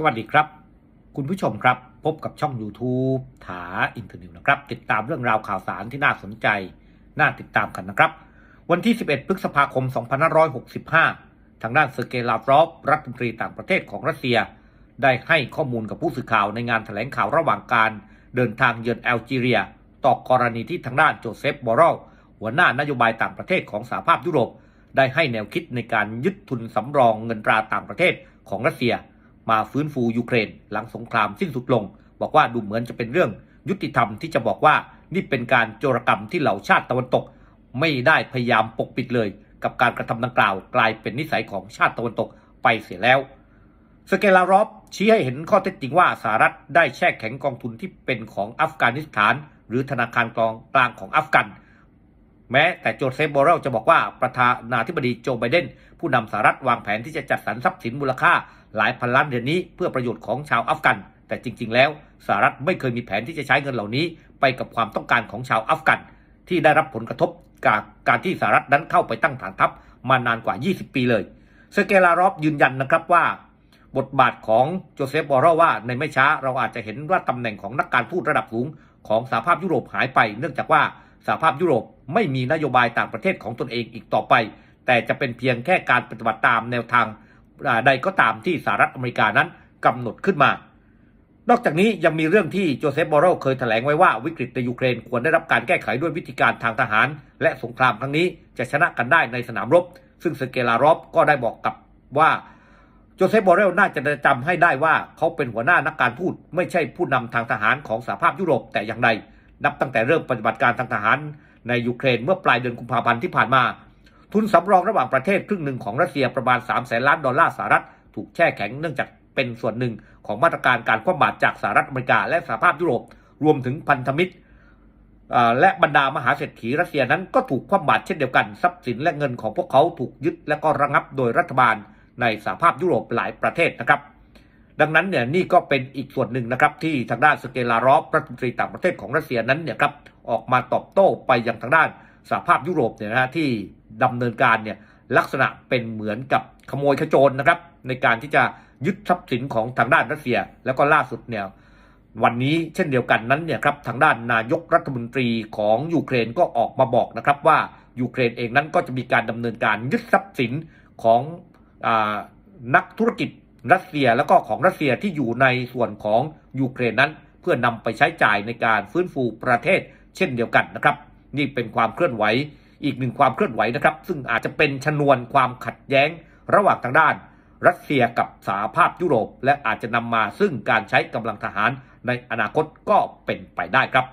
สวัสดีครับ คุณผู้ชมครับ พบกับช่อง YouTube ถาอินเทอร์นิวนะครับ ติดตามเรื่องราวข่าวสารที่น่าสนใจ น่าติดตามกันนะครับ วันที่ 11 พฤษภาคม 2565 ทางด้านเซอร์เกย์ลาฟรอฟรัฐมนตรีต่างประเทศของรัสเซีย ได้ให้ข้อมูลกับผู้สื่อข่าวในงานแถลงข่าวระหว่างการเดินทางเยือนแอลจีเรีย ต่อกรณีที่ทางด้านโจเซฟบอรอลหัวหน้านโยบายต่างประเทศของสหภาพยุโรป ได้ให้แนวคิดในการยึดทุนสำรองเงินตราต่างประเทศของรัสเซีย มาฟื้นฟูยูเครน หลังสงครามสิ้นสุดลง บอกว่าดูเหมือนจะเป็นเรื่องยุติธรรมที่จะบอกว่านี่เป็นการโจรกรรมที่เหล่าชาติตะวันตก ไม่ได้พยายามปกปิดเลย กับการกระทำดังกล่าว กลายเป็นนิสัยของชาติตะวันตกไปเสียแล้วสเกลารอฟชี้ให้เห็นข้อเท็จจริงว่าสหรัฐได้แช่แข็งกองทุนที่เป็นของอัฟกานิสถาน หรือธนาคารกลางกลางของอัฟกัน แม้แต่โจเซฟบอเรลจะบอกว่าประธานาธิบดีโจไบเดน ผู้นำสหรัฐวางแผนที่จะจัดสรรทรัพย์สินมูลค่าหลายพันล้านเหรียญนี้เพื่อประโยชน์ของชาวอัฟกัน แต่จริง ๆ แล้วสหรัฐไม่เคยมีแผนที่จะใช้เงินเหล่านี้ ไปกับความต้องการของชาวอัฟกัน ที่ได้รับผลกระทบจากการที่สหรัฐนั้นเข้าไปตั้งฐานทัพมานานกว่า 20 ปีเลยเซเกลารอฟยืนยันนะครับว่า บทบาทของโจเซฟบอรอว่าในไม่ช้าเราอาจจะเห็นว่าตำแหน่งของนักการทูตระดับสูงของสหภาพยุโรปหายไป เนื่องจากว่า สหภาพยุโรปไม่มีนโยบายต่างประเทศของตนเองอีกต่อไป แต่จะเป็นเพียงแค่การปฏิบัติตามแนวทางใดก็ตามที่สหรัฐอเมริกานั้นกำหนดขึ้นมา นอกจากนี้ยังมีเรื่องที่โจเซฟบอรอเคยแถลงไว้ว่าวิกฤตในยูเครนควรได้รับการแก้ไขด้วยวิธีการทางทหาร และสงครามครั้งนี้จะชนะกันได้ในสนามรบ ซึ่งเซเกลารอฟก็ได้บอกกับว่าโจเซฟบอเรลน่าจะจำให้ได้ว่าเขาเป็นหัวหน้านักการทูตไม่ใช่ผู้นำทางทหารของสหภาพยุโรปแต่อย่างใด นับตั้งแต่เริ่มปฏิบัติการทางทหารในยูเครนเมื่อปลายเดือนกุมภาพันธ์ที่ผ่านมา ทุนสำรองระหว่างประเทศครึ่งหนึ่งของรัสเซียประมาณ3แสนล้านดอลลาร์สหรัฐถูกแช่แข็งเนื่องจากเป็นส่วนหนึ่งของมาตรการการคว่ำบาตรจากสหรัฐอเมริกาและสหภาพยุโรปรวมถึงพันธมิตรและบรรดามหาเศรษฐีรัสเซียนั้นก็ถูกคว่ำบาตรเช่นเดียวกันทรัพย์สินและเงินของพวกเขาถูกยึดและก็ระงับโดยรัฐบาลในสหภาพยุโรปหลายประเทศนะครับ ดังนั้นเนี่ยนี่ก็เป็นอีกส่วนหนึ่งนะครับที่ทางด้านสเกลารอฟรัฐมนตรีต่างประเทศของรัสเซียนั้นเนี่ยครับออกมาตอบโต้ไปยังทางด้านสหภาพยุโรปเนี่ยนะที่ดำเนินการเนี่ยลักษณะเป็นเหมือนกับขโมยขโจรนะครับในการที่จะยึดทรัพย์สินของทางด้านรัสเซีย แล้วก็ล่าสุดเนี่ยวันนี้เช่นเดียวกันนั้นเนี่ยครับทางด้านนายกรัฐมนตรีของยูเครนก็ออกมาบอกนะครับว่ายูเครนเองนั้นก็จะมีการดำเนินการยึดทรัพย์สินของอนักธุรกิจ รัสเซียแล้วก็ของรัสเซียที่อยู่ในส่วนของยูเครนนั้น เพื่อนำไปใช้จ่ายในการฟื้นฟูประเทศ เช่นเดียวกันนะครับ นี่เป็นความเคลื่อนไหวอีกหนึ่งความเคลื่อนไหวนะครับ ซึ่งอาจจะเป็นชนวนความขัดแย้ง ระหว่างทางด้าน รัสเซียกับสหภาพยุโรป และอาจจะนำมาซึ่งการใช้กำลังทหารในอนาคตก็เป็นไปได้ครับ